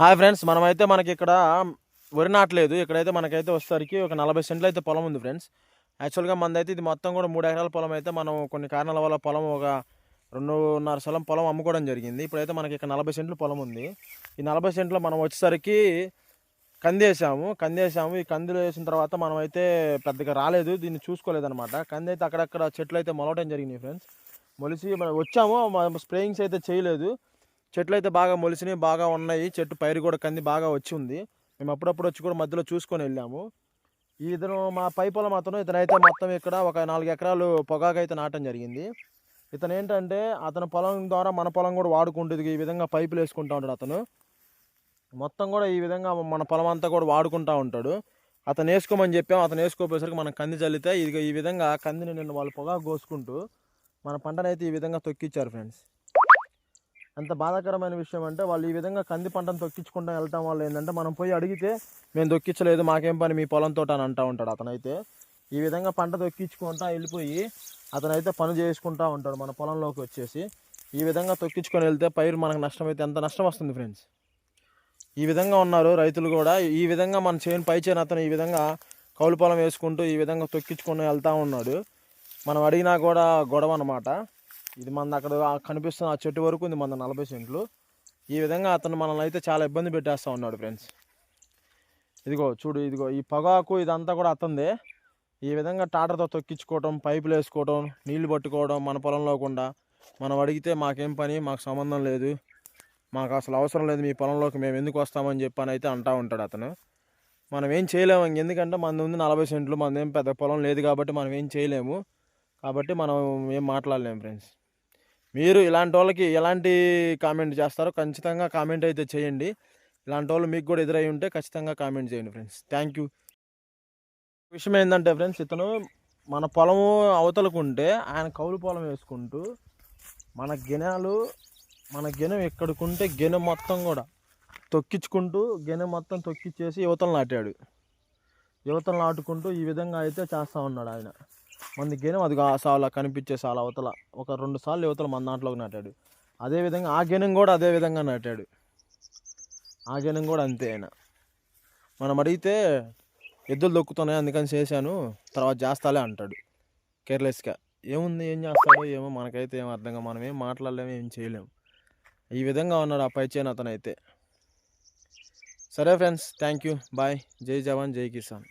Hi friends మనమైతే మనకి ఇక్కడ వరి నాటలేదు. ఇక్కడైతే మనకైతే వచ్చేసరికి ఒక నలభై సెంట్లు అయితే పొలం ఉంది ఫ్రెండ్స్. యాక్చువల్గా మనదైతే ఇది మొత్తం కూడా మూడు ఎకరాల పొలం అయితే మనం కొన్ని కారణాల వల్ల పొలం ఒక రెండున్నర సలం పొలం అమ్ముకోవడం జరిగింది. ఇప్పుడైతే మనకి ఇక్కడ నలభై సెంట్లు పొలం ఉంది. ఈ నలభై సెంట్లో మనం వచ్చేసరికి కంది వేసాము కంది వేసాము ఈ కందులు వేసిన తర్వాత మనం అయితే పెద్దగా రాలేదు. దీన్ని చూసుకోలేదన్నమాట. కంది అయితే అక్కడక్కడ చెట్లు అయితే మొలవడం జరిగినాయి ఫ్రెండ్స్. మొలిసి మనం వచ్చాము. స్ప్రేయింగ్స్ అయితే చేయలేదు. చెట్లు అయితే బాగా మొలిసినాయి బాగా ఉన్నాయి. చెట్టు పైరు కూడా కంది బాగా వచ్చి ఉంది. మేము అప్పుడప్పుడు వచ్చి కూడా మధ్యలో చూసుకొని వెళ్ళాము. ఇతను మా పై పొలం అతను ఇతనైతే మొత్తం ఇక్కడ ఒక నాలుగు ఎకరాలు పొగాకు అయితే నాటడం జరిగింది. ఇతను ఏంటంటే అతని పొలం ద్వారా మన పొలం కూడా వాడుకుంటుంది ఈ విధంగా పైపులు వేసుకుంటూ ఉంటాడు అతను. మొత్తం కూడా ఈ విధంగా మన పొలం అంతా కూడా వాడుకుంటూ ఉంటాడు. అతను వేసుకోమని చెప్పాం అతను వేసుకోపోయేసరికి మనం కంది చల్లితే ఇది ఈ విధంగా కందిని నిన్న వాళ్ళు పొగాకు కోసుకుంటూ మన పంటనైతే ఈ విధంగా తొక్కిచ్చారు ఫ్రెండ్స్. ఎంత బాధాకరమైన విషయం అంటే వాళ్ళు ఈ విధంగా కంది పంటను తొక్కించుకుంటూ వెళ్తాం వల్ల ఏంటంటే మనం పోయి అడిగితే మేము తొక్కించలేదు మాకేం పని మీ పొలంతో అని అంటూ ఉంటాడు అతనైతే. ఈ విధంగా పంట తొక్కించుకుంటా వెళ్ళిపోయి అతనైతే పని చేసుకుంటూ ఉంటాడు మన పొలంలోకి వచ్చేసి. ఈ విధంగా తొక్కించుకొని వెళ్తే పైరు మనకు నష్టమైతే ఎంత నష్టం వస్తుంది ఫ్రెండ్స్? ఈ విధంగా ఉన్నారు రైతులు కూడా. ఈ విధంగా మన చేను పై చేను అతను ఈ విధంగా కౌలు పొలం వేసుకుంటూ ఈ విధంగా తొక్కించుకొని వెళ్తూ ఉన్నాడు. మనం అడిగినా కూడా గొడవ అనమాట ఇది మన అక్కడ కనిపిస్తుంది కనిపిస్తున్న ఆ చెట్టు వరకు ఉంది మన నలభై సెంట్లు. ఈ విధంగా అతను మనల్ని అయితే చాలా ఇబ్బంది పెట్టేస్తూ ఉన్నాడు ఫ్రెండ్స్. ఇదిగో చూడు ఇదిగో ఈ పొగాకు ఇదంతా కూడా అతందే. ఈ విధంగా టాటర్తో తొక్కించుకోవడం పైపులు వేసుకోవడం నీళ్ళు పట్టుకోవడం మన పొలంలోకుండా మనం అడిగితే మాకేం పని మాకు సంబంధం లేదు. మాకు అసలు అవసరం లేదు మీ పొలంలోకి మేము ఎందుకు వస్తామని చెప్పని అయితే అంటూ ఉంటాడు అతను. మనం ఏం చేయలేము ఎందుకంటే మన ఉంది నలభై సెంట్లు మనదేం పెద్ద పొలం లేదు కాబట్టి మనం ఏం చేయలేము. కాబట్టి మనం ఏం మాట్లాడలేము ఫ్రెండ్స్. మీరు ఇలాంటి వాళ్ళకి ఎలాంటి కామెంట్ చేస్తారో ఖచ్చితంగా కామెంట్ అయితే చేయండి. ఇలాంటి వాళ్ళు మీకు కూడా ఎదురై ఉంటే ఖచ్చితంగా కామెంట్ చేయండి ఫ్రెండ్స్. Thank you. విషయం ఏంటంటే ఫ్రెండ్స్ ఇతను మన పొలము అవతలకు ఉంటే ఆయన కౌలు పొలం వేసుకుంటూ మన గినాలు మన గెనం ఎక్కడికుంటే గెనె మొత్తం కూడా తొక్కించుకుంటూ గెనె మొత్తం తొక్కిచ్చేసి యువతలు నాటాడు. యువతలు నాటుకుంటూ ఈ విధంగా అయితే చేస్తూ ఉన్నాడు ఆయన. మంది గెనం అది సాల కనిపించే సాల అవతల. ఒక రెండు సార్లు యువతలు మన దాంట్లోకి నాటాడు. అదేవిధంగా ఆ గెనం కూడా అదే విధంగా నాటాడు. ఆ గెనం కూడా అంతే ఆయన. మనం అడిగితే ఎద్దులు దొక్కుతున్నాయి అందుకని చేశాను తర్వాత చేస్తాలే అంటాడు. కేర్లెస్గా. ఏముంది ఏం చేస్తాడో ఏమో మనకైతే ఏం అర్థంగా మనం ఏం మాట్లాడలేము ఏం చేయలేము. ఈ విధంగా ఉన్నాడు ఆ పై అతనైతే. సరే ఫ్రెండ్స్ థ్యాంక్ యూ. బాయ్. జై జవాన్ జై కిసాన్.